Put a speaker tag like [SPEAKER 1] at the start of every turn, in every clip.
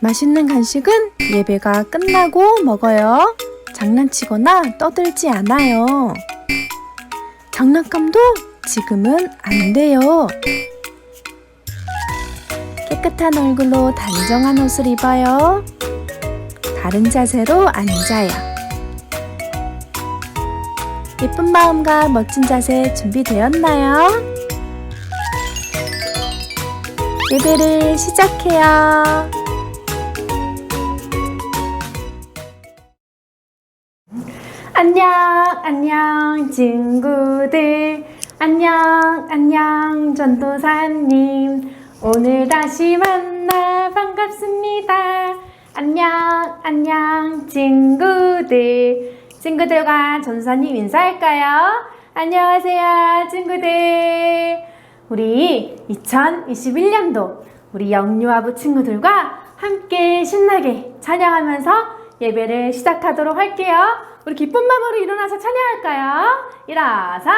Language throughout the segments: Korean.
[SPEAKER 1] 맛있는 간식은 예배가 끝나고 먹어요. 장난치거나 떠들지 않아요. 장난감도 지금은 안 돼요. 깨끗한 얼굴로 단정한 옷을 입어요. 바른 자세로 앉아요. 예쁜 마음과 멋진 자세 준비되었나요? 예배를 시작해요. 안녕, 안녕, 친구들. 안녕, 안녕, 전도사님. 오늘 다시 만나 반갑습니다. 안녕, 안녕, 친구들. 친구들과 전도사님 인사할까요? 안녕하세요, 친구들. 우리 2021년도 우리 영유아부 친구들과 함께 신나게 찬양하면서 예배를 시작하도록 할게요. 우리 기쁜 마음으로 일어나서 찬양할까요? 일어서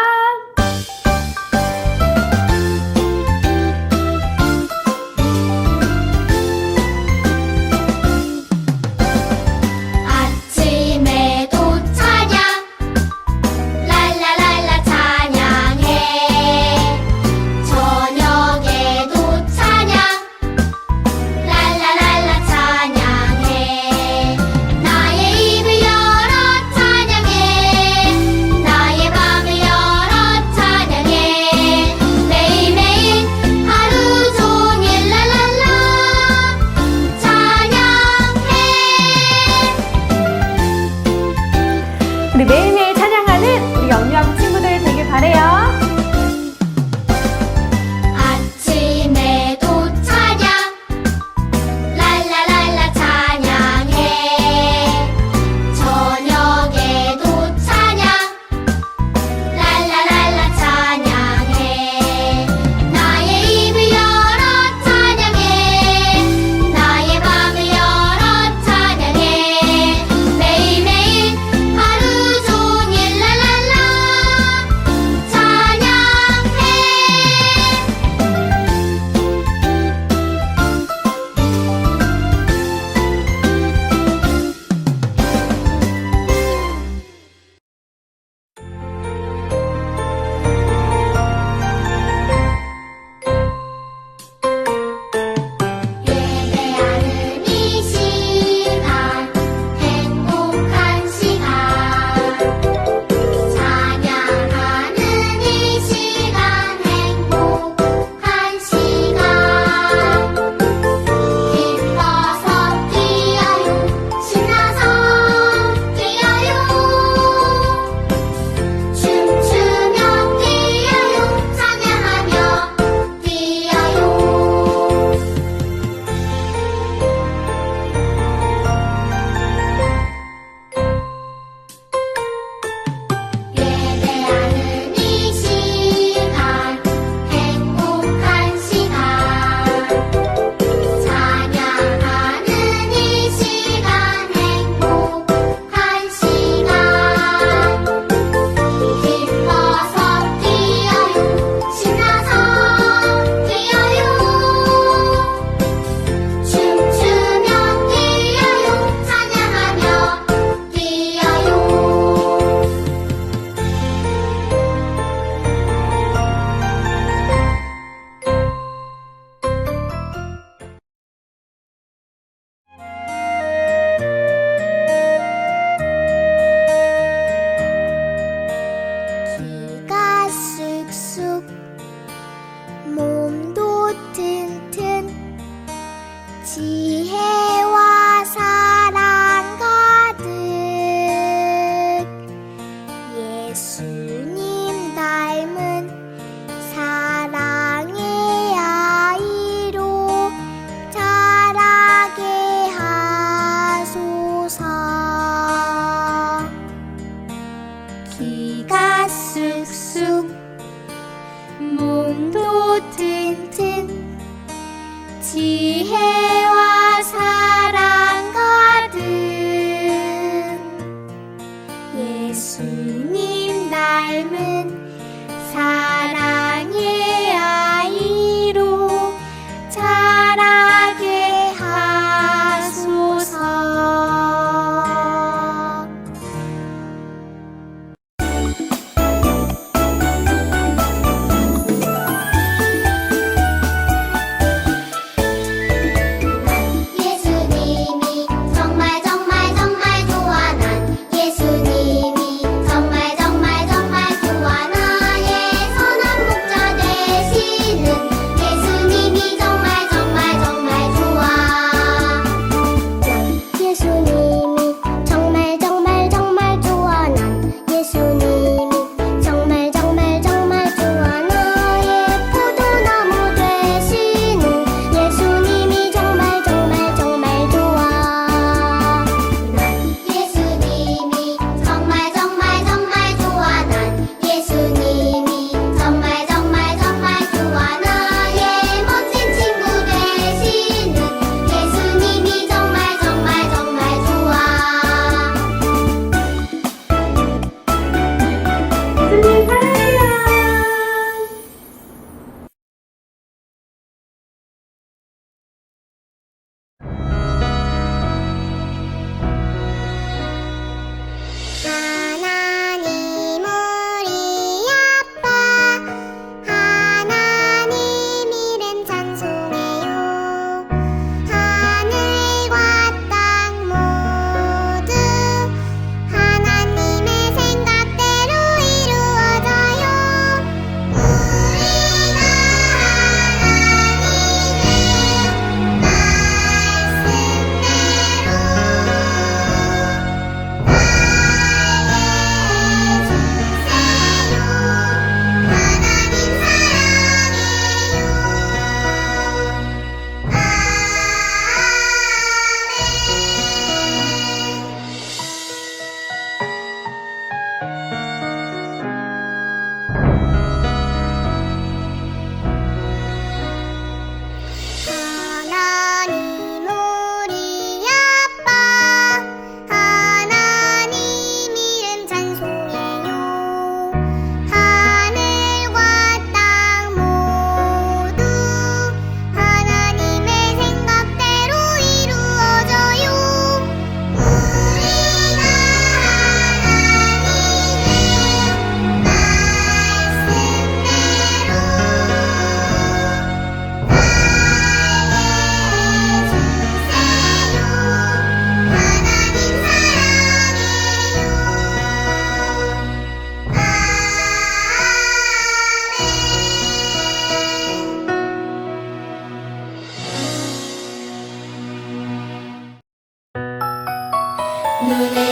[SPEAKER 2] 기가 쑥쑥. 몸도 튼튼 지혜 눈을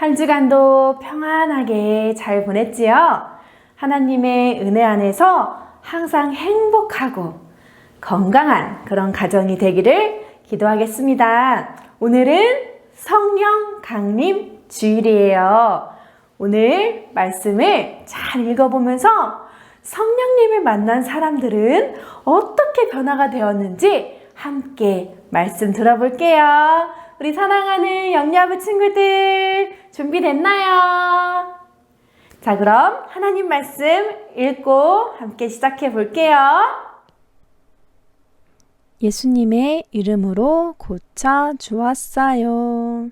[SPEAKER 2] 한
[SPEAKER 1] 주간도 평안하게 잘 보냈지요? 하나님의 은혜 안에서 항상 행복하고 건강한 그런 가정이 되기를 기도하겠습니다. 오늘은 성령 강림 주일이에요. 오늘 말씀을 잘 읽어보면서 성령님을 만난 사람들은 어떻게 변화가 되었는지 함께 말씀 들어볼게요. 우리 사랑하는 영야부 친구들 준비됐나요? 자, 그럼 하나님 말씀 읽고 함께 시작해 볼게요. 예수님의 이름으로 고쳐 주었어요.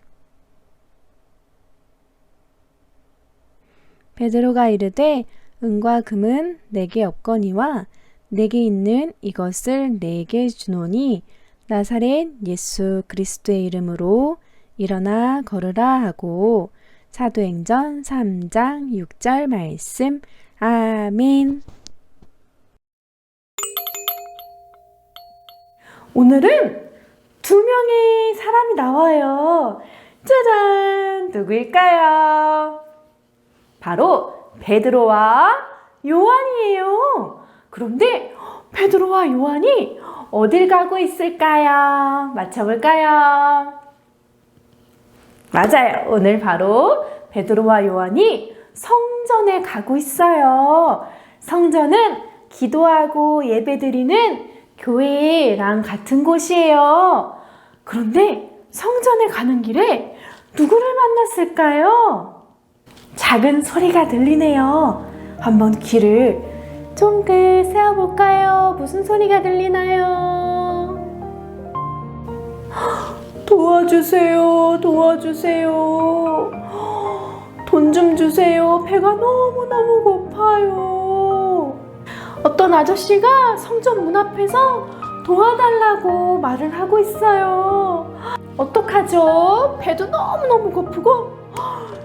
[SPEAKER 1] 베드로가 이르되 은과 금은 내게 없거니와 내게 있는 이것을 내게 주노니 나사렛 예수 그리스도의 이름으로 일어나 걸으라 하고 사도행전 3장 6절 말씀 아멘 오늘은 두 명의 사람이 나와요. 짜잔! 누구일까요? 바로 베드로와 요한이에요. 그런데 베드로와 요한이 어딜 가고 있을까요? 맞춰볼까요? 맞아요. 오늘 바로 베드로와 요한이 성전에 가고 있어요. 성전은 기도하고 예배드리는 교회랑 같은 곳이에요. 그런데 성전에 가는 길에 누구를 만났을까요? 작은 소리가 들리네요. 한번 귀를 쫑긋 세어볼까요? 무슨 소리가 들리나요? 도와주세요, 도와주세요. 돈 좀 주세요. 배가 너무너무 고파요. 어떤 아저씨가 성전 문 앞에서 도와달라고 말을 하고 있어요. 어떡하죠? 배도 너무너무 고프고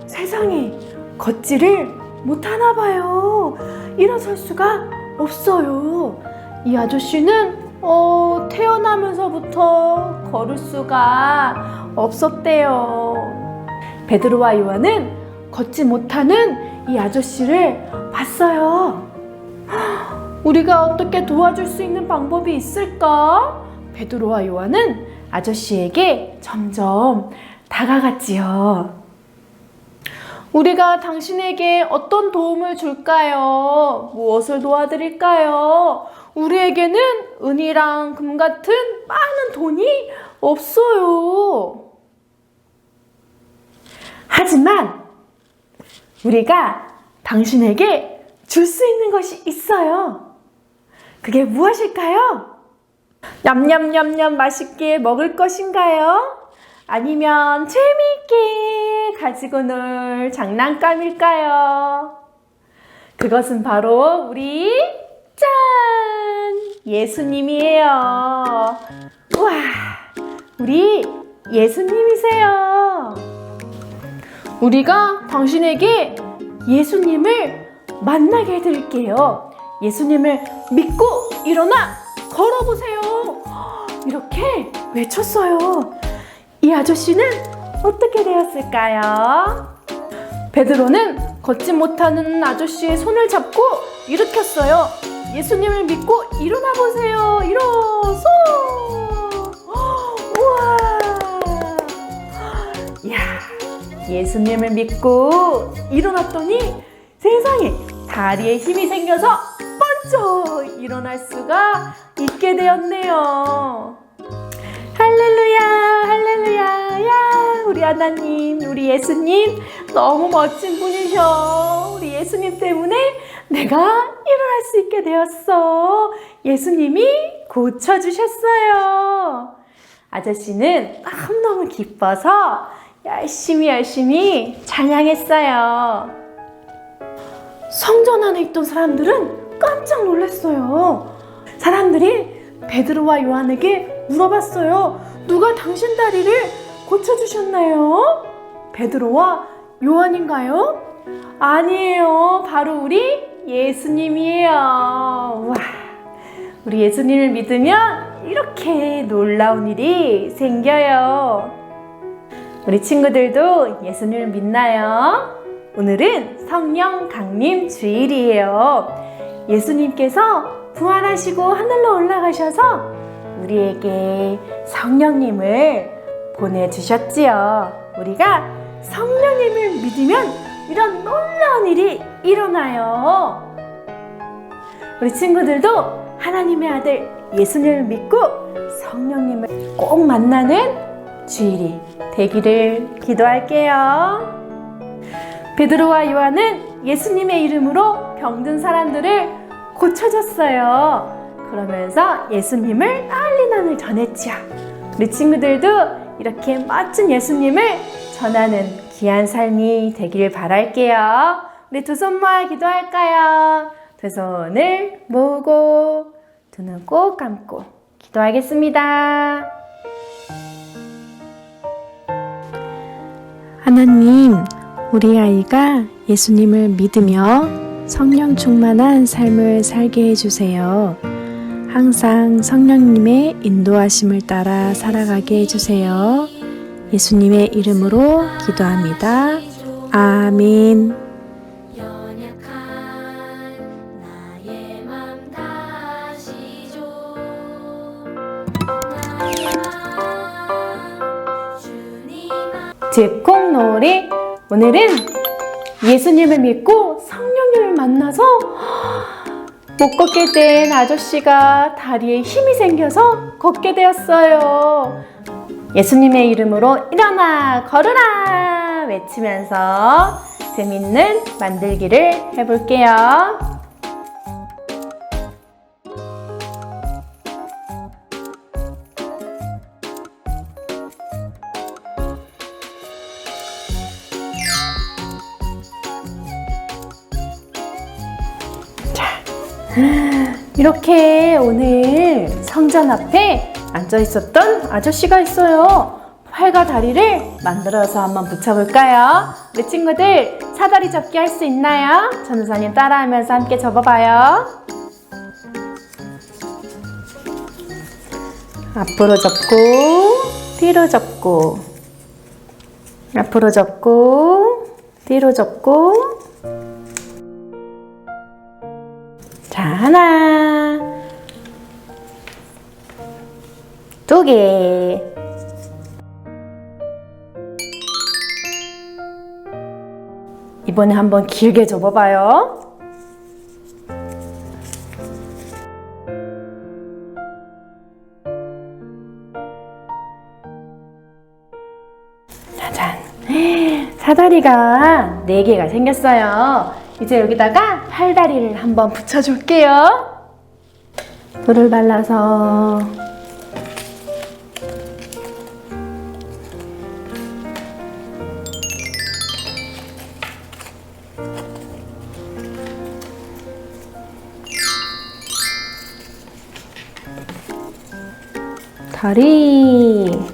[SPEAKER 1] 세상에 걷지를 못하나 봐요. 일어설 수가 없어요. 이 아저씨는 어, 태어나면서부터 걸을 수가 없었대요. 베드로와 요한은 걷지 못하는 이 아저씨를 봤어요. 우리가 어떻게 도와줄 수 있는 방법이 있을까? 베드로와 요한은 아저씨에게 점점 다가갔지요. 우리가 당신에게 어떤 도움을 줄까요? 무엇을 도와드릴까요? 우리에게는 은이랑 금 같은 많은 돈이 없어요. 하지만 우리가 당신에게 줄 수 있는 것이 있어요. 그게 무엇일까요? 냠냠냠냠 맛있게 먹을 것인가요? 아니면 재미있게 가지고 놀 장난감일까요? 그것은 바로 우리 짠! 예수님이에요. 우와! 우리 예수님이세요. 우리가 당신에게 예수님을 만나게 해드릴게요. 예수님을 믿고 일어나 걸어보세요. 이렇게 외쳤어요. 이 아저씨는 어떻게 되었을까요? 베드로는 걷지 못하는 아저씨의 손을 잡고 일으켰어요. 예수님을 믿고 일어나 보세요. 일어서. 우와. 예수님을 믿고 일어났더니 세상에 다리에 힘이 생겨서 번쩍 일어날 수가 있게 되었네요. 우리 하나님, 우리 예수님, 너무 멋진 분이셔. 우리 예수님 때문에 내가 일어날 수 있게 되었어. 예수님이 고쳐주셨어요. 아저씨는 너무너무 기뻐서 열심히 열심히 찬양했어요. 성전 안에 있던 사람들은 깜짝 놀랐어요. 사람들이 베드로와 요한에게 물어봤어요. 누가 당신 다리를 고쳐주셨나요? 베드로와 요한인가요? 아니에요. 바로 우리 예수님이에요. 와, 우리 예수님을 믿으면 이렇게 놀라운 일이 생겨요. 우리 친구들도 예수님을 믿나요? 오늘은 성령 강림 주일이에요. 예수님께서 부활하시고 하늘로 올라가셔서 우리에게 성령님을 보내주셨지요. 우리가 성령님을 믿으면 이런 놀라운 일이 일어나요. 우리 친구들도 하나님의 아들 예수님을 믿고 성령님을 꼭 만나는 주일이 되기를 기도할게요. 베드로와 요한은 예수님의 이름으로 병든 사람들을 고쳐줬어요. 그러면서 예수님을 난리 난을 전했지요. 우리 친구들도 이렇게 멋진 예수님을 전하는 귀한 삶이 되길 바랄게요. 우리 두 손 모아 기도할까요? 두 손을 모으고 두 눈 꼭 감고 기도하겠습니다.
[SPEAKER 3] 하나님, 우리 아이가 예수님을 믿으며 성령 충만한 삶을 살게 해주세요. 항상 성령님의 인도하심을 따라 살아가게 해주세요. 예수님의 이름으로 기도합니다. 아멘.
[SPEAKER 1] 즉콩놀이 오늘은 예수님을 믿고 성령님을 만나서 못 걷게 된 아저씨가 다리에 힘이 생겨서 걷게 되었어요. 예수님의 이름으로 일어나 걸으라 외치면서 재밌는 만들기를 해볼게요. 이렇게 오늘 성전 앞에 앉아 있었던 아저씨가 있어요. 팔과 다리를 만들어서 한번 붙여볼까요? 우리 친구들 사다리 접기 할 수 있나요? 전우사님 따라하면서 함께 접어봐요. 앞으로 접고 뒤로 접고 앞으로 접고 뒤로 접고 하나. 두 개. 이번에 한번 길게 접어봐요. 짜잔. 사다리가 네개가 생겼어요. 이제 여기다가 팔다리를 한번 붙여줄게요. 물을 발라서 다리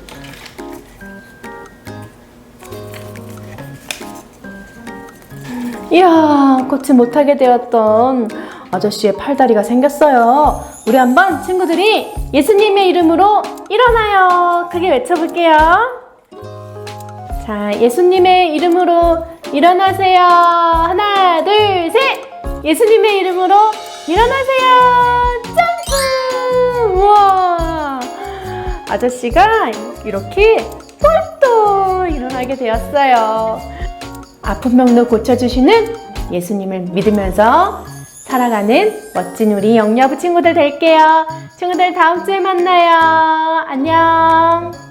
[SPEAKER 1] 이야, 걷지 못하게 되었던 아저씨의 팔다리가 생겼어요. 우리 한번 친구들이 예수님의 이름으로 일어나요. 크게 외쳐볼게요. 자, 예수님의 이름으로 일어나세요. 하나, 둘, 셋! 예수님의 이름으로 일어나세요. 점프! 우와! 아저씨가 이렇게 똘똘 일어나 알게 되었어요. 아픈 병도 고쳐주시는 예수님을 믿으면서 살아가는 멋진 우리 영야부 친구들 될게요. 친구들 다음 주에 만나요. 안녕.